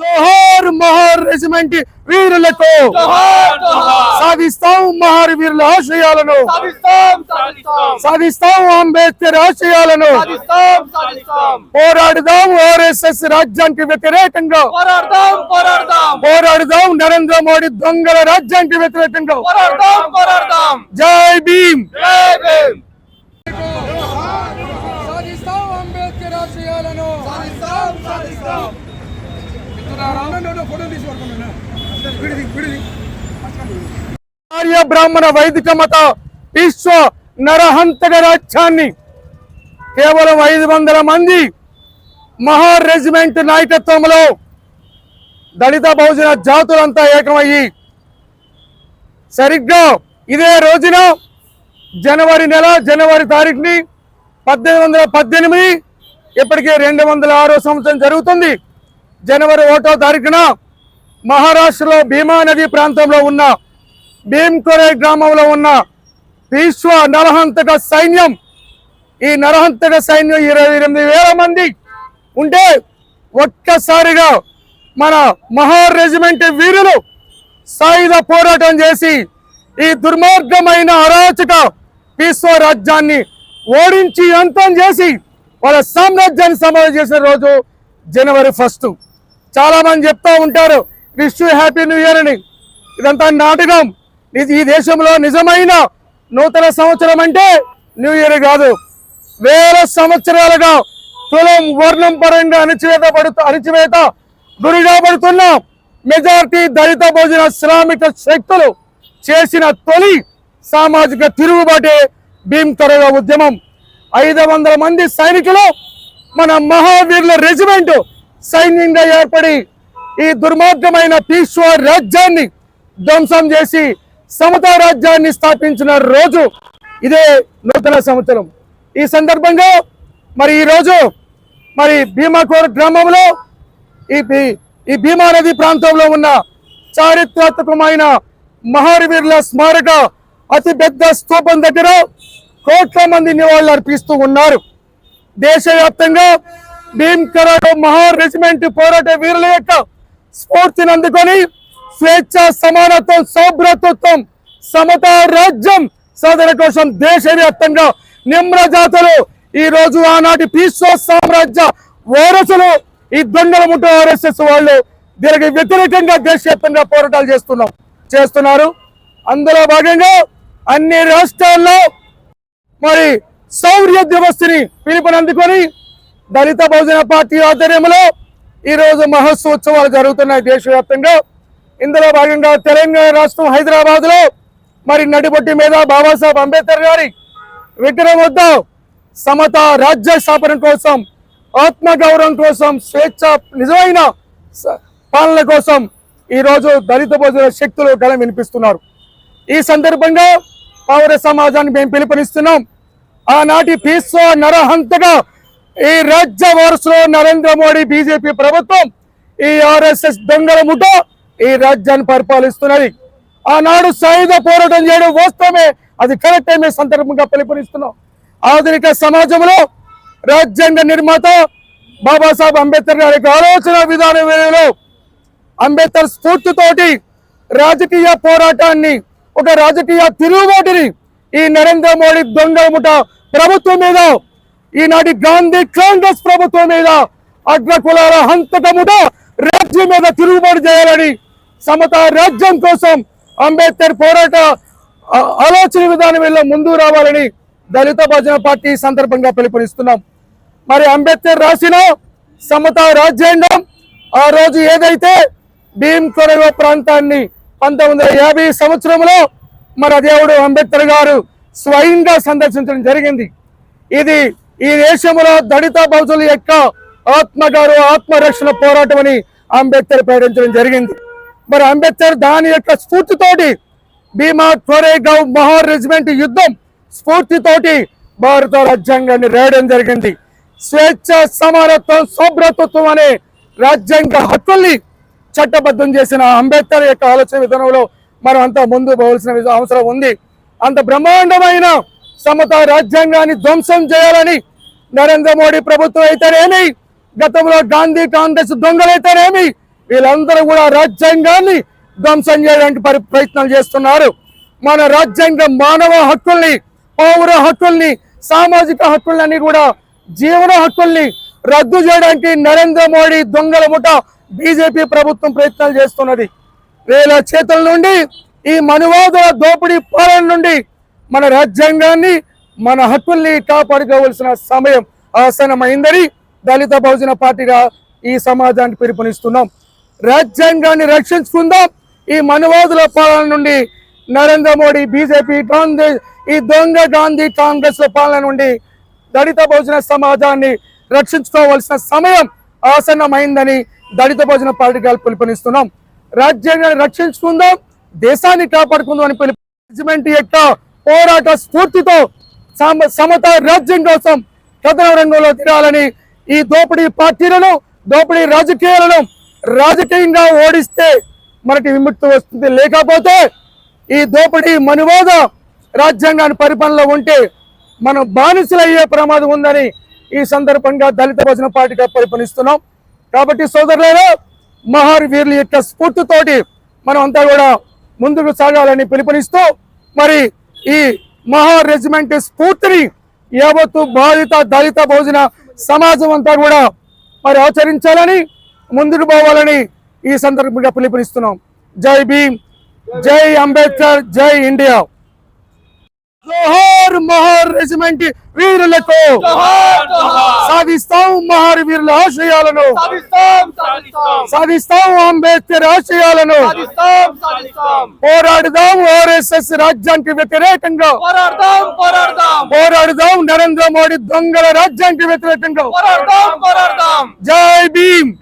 జోహార్ Mahar regiment వీరులకు జోహార్ సాధిస్తాం మహార్ వీరుల ఆశయాలను. సాధిస్తాం అంబేద్కర్ ఆశయాలను. పోరాడుదాం ఆర్ఎస్ఎస్ రాజ్యానికి వ్యతిరేకంగా. పోరాడదాం నరేంద్ర మోడీ దొంగల రాజ్యానికి వ్యతిరేకంగా. జై భీమ్. ఆర్య బ్రాహ్మణ వైదిక మత విశ్వ నరహంతక రాజ్యాన్ని కేవలం ఐదు వందల మంది మహా రెజిమెంట్ నాయకత్వంలో దళిత బహుజన జాతులంతా ఏకమయ్యి సరిగ్గా ఇదే రోజున జనవరి నెల జనవరి తారీఖుని పద్దెనిమిది వందల పద్దెనిమిది ఇప్పటికే రెండు వందల ఆరో సంవత్సరం జరుగుతుంది. జనవరి ఒకటో తారీఖున మహారాష్ట్రలో భీమా నది ప్రాంతంలో ఉన్న భీమ్కొరే గ్రామంలో ఉన్న విశ్వ నరహంతక సైన్యం ఈ నరహంతక సైన్యం ఇరవై ఎనిమిది వేల మంది ఉంటే ఒక్కసారిగా మన మహా రెజిమెంట్ వీరులు సాయుధ పోరాటం చేసి ఈ దుర్మార్గమైన అరాచక విశ్వ రాజ్యాన్ని ఓడించి అంతం చేసి వాళ్ళ సామ్రాజ్యాన్ని సమాధి చేసిన రోజు జనవరి ఫస్ట్. చాలా మంది చెప్తా ఉంటారు విష్ హ్యాపీ న్యూ ఇయర్ అని. ఇదంతా నాటకం. ఈ దేశంలో నిజమైన నూతన సంవత్సరం అంటే న్యూ ఇయర్ కాదు. వేల సంవత్సరాలుగా కులం వర్ణం పరంగా అణచివేత పడుతూ అణచివేత గురిగా పడుతున్న మెజార్టీ దళిత భోజన శ్రామిక శక్తులు చేసిన తొలి సామాజిక తిరుగుబాటే భీమ్ తరగ ఉద్యమం. ఐదు వందల మంది సైనికులు మన మహావీరుల రెజిమెంటు సైన్యంగా ఏర్పడి ఈ దుర్మార్గమైన పీశ్వ రాజ్యాన్ని ధ్వంసం చేసి సమతా రాజ్యాన్ని స్థాపించిన రోజు ఇదే నూతన సంవత్సరం. ఈ సందర్భంగా మరి ఈ రోజు మరి భీమాకోర గ్రామంలో ఈ ఈ భీమా నది ప్రాంతంలో ఉన్న చారిత్రాత్మకమైన మహావీరుల స్మారక అతి పెద్ద దగ్గర కోట్ల మంది నివాళులు అర్పిస్తూ ఉన్నారు. దేశవ్యాప్తంగా భీమ్ కరాడు మహా రెజిమెంట్ పోరాట వీరుల యొక్క స్ఫూర్తిని అందుకొని స్వేచ్ఛ సమానత్వం సౌభ్రతత్వం సమత రాజ్యం సాధన కోసం దేశవ్యాప్తంగా నిమ్ర జాతులు ఈ రోజు ఆనాటి పీశ్వ సామ్రాజ్య వారసులు ఈ దొంగల ముట్టు ఆర్ఎస్ఎస్ వాళ్ళు దీనికి వ్యతిరేకంగా దేశవ్యాప్తంగా పోరాటాలు చేస్తున్నాం చేస్తున్నారు. అందులో భాగంగా అన్ని రాష్ట్రాల్లో మరి శౌర్య దివస్ని పిలుపునందుకొని దళిత బహుజన పార్టీ ఆధ్వర్యంలో ఈ రోజు మహోత్సవాలు జరుగుతున్నాయి దేశవ్యాప్తంగా. ఇందులో భాగంగా తెలంగాణ రాష్ట్రం హైదరాబాద్లో మరి నడిబొట్టి మీద బాబాసాహెబ్ అంబేద్కర్ గారి విగ్రహం వద్ద సమత రాజ్య స్థాపన కోసం ఆత్మగౌరవం కోసం స్వేచ్ఛ నిజమైన పాలన కోసం ఈ రోజు దళిత బహుజన శక్తులు గల వినిపిస్తున్నారు. ఈ సందర్భంగా పౌర సమాజాన్ని మేము పిలుపునిస్తున్నాం. ఆనాటి పీస్వ నరహంతగా ఈ రాజ్య వారసులో నరేంద్ర మోడీ బీజేపీ ప్రభుత్వం ఈ ఆర్ఎస్ఎస్ దొంగల ముఠ ఈ రాజ్యాన్ని పరిపాలిస్తున్నది. ఆనాడు సాయుధ పోరాటం చేయడం వాస్తవమే అది కరెక్ట్ మేము సందర్భంగా పిలుపునిస్తున్నాం. ఆధునిక సమాజంలో రాజ్యాంగ నిర్మాత బాబాసాహెబ్ అంబేద్కర్ గారి ఆలోచన విధానం అంబేద్కర్ స్ఫూర్తితోటి రాజకీయ పోరాటాన్ని ఒక రాజకీయ తిరుగుబాటుని ఈ నరేంద్ర మోడీ దొంగల ముఠ ప్రభుత్వం మీద ఈనాటి గాంధీ కాంగ్రెస్ ప్రభుత్వం మీద అగ్రకులాల కులాల రాజ్యం మీద తిరుగుబాటు చేయాలని సమత రాజ్యం కోసం అంబేద్కర్ పోరాట ఆలోచన విధానం వల్ల ముందు రావాలని దళిత భజన పార్టీ సందర్భంగా పిలుపునిస్తున్నాం. మరి అంబేద్కర్ రాసిన సమత రాజ్యాంగం ఆ రోజు ఏదైతే భీమ్ కొరవ ప్రాంతాన్ని పంతొమ్మిది వందల యాభై సంవత్సరంలో మన దేవుడు అంబేద్కర్ గారు స్వయంగా సందర్శించడం జరిగింది. ఇది ఈ దేశంలో దళిత బహుజుల యొక్క ఆత్మగారు ఆత్మరక్షణ పోరాటం అని అంబేద్కర్ ప్రకటించడం జరిగింది. మరి అంబేద్కర్ దాని యొక్క స్ఫూర్తితోటి భీమా కోరేగావ్ మహా రెజిమెంట్ యుద్ధం స్ఫూర్తితోటి భారత రాజ్యాంగాన్ని రాయడం జరిగింది. స్వేచ్ఛ సమానత్వం శుభ్రతత్వం అనే రాజ్యాంగ హక్కుల్ని చట్టబద్ధం చేసిన అంబేద్కర్ యొక్క ఆలోచన విధానంలో మనం అంతా ముందు పోవాల్సిన అవసరం ఉంది. అంత బ్రహ్మాండమైన సమత రాజ్యాంగాన్ని ధ్వంసం చేయాలని నరేంద్ర మోడీ ప్రభుత్వం అయితేనేమి? గతంలో గాంధీ కాంగ్రెస్ దొంగలైతేనేమి? వీళ్ళందరూ కూడా రాజ్యాంగాన్ని ధ్వంసం చేయడానికి పరి ప్రయత్నాలు చేస్తున్నారు. మన రాజ్యాంగ మానవ హక్కుల్ని పౌర హక్కుల్ని సామాజిక హక్కుల్ని కూడా జీవన హక్కుల్ని రద్దు చేయడానికి నరేంద్ర మోడీ దొంగల ముఠ బీజేపీ ప్రభుత్వం ప్రయత్నాలు చేస్తున్నది. వీళ్ళ చేతుల నుండి ఈ మనువాదుల దోపిడీ పాలన నుండి మన రాజ్యాంగాన్ని మన హక్కుల్ని కాపాడుకోవాల్సిన సమయం ఆసనమైందని దళిత బహుజన పార్టీగా ఈ సమాజానికి పిలుపునిస్తున్నాం. రాజ్యాంగాన్ని రక్షించుకుందాం. ఈ మనువాదుల పాలన నుండి నరేంద్ర మోడీ బీజేపీ గాంధీ ఈ దొంగ గాంధీ కాంగ్రెస్ పాలన నుండి దళిత బహుజన సమాజాన్ని రక్షించుకోవాల్సిన సమయం ఆసన్నమైందని దళిత బహుజన పార్టీగా పిలుపునిస్తున్నాం. రాజ్యాంగాన్ని రక్షించుకుందాం. దేశాన్ని కాపాడుకుందాం అని పిలుపు రెజిమెంట్ యొక్క పోరాట స్ఫూర్తితో సమత రాజ్యం కోసం కథన రంగంలో తిరాలని ఈ దోపిడీ పార్టీలను దోపిడీ రాజకీయాలను రాజకీయంగా ఓడిస్తే మనకి విముక్తి వస్తుంది. లేకపోతే ఈ దోపిడీ మనువాద రాజ్యాంగాన్ని పరిపాలనలో ఉంటే మనం బానిసలయ్యే ప్రమాదం ఉందని ఈ సందర్భంగా దళిత భజన పార్టీగా పరిపాలిస్తున్నాం. కాబట్టి సోదరులారా మహార్ వీరుల యొక్క స్ఫూర్తితోటి మనం అంతా కూడా ముందుకు సాగాలని పిలుపునిస్తూ మరి ఈ మహా రెజిమెంట్ స్ఫూర్తిని యావత్తు బాధిత దళిత భోజన సమాజం అంతా కూడా మరి ఆచరించాలని ముందుకు పోవాలని ఈ సందర్భంగా పిలుపునిస్తున్నాం. జై భీమ్ జై అంబేద్కర్ జై ఇండియా. జోహార్ మహార్ రెజిమెంట్ వీరులకు సాధిస్తాం మహార్ వీరుల ఆశయాలను. సాధిస్తాం అంబేద్కర్ ఆశయాలను. పోరాడుదాం ఆర్ఎస్ఎస్ రాజ్యానికి వ్యతిరేకంగా. పోరాడదాం నరేంద్ర మోడీ దొంగల రాజ్యానికి వ్యతిరేకంగా. జై భీమ్.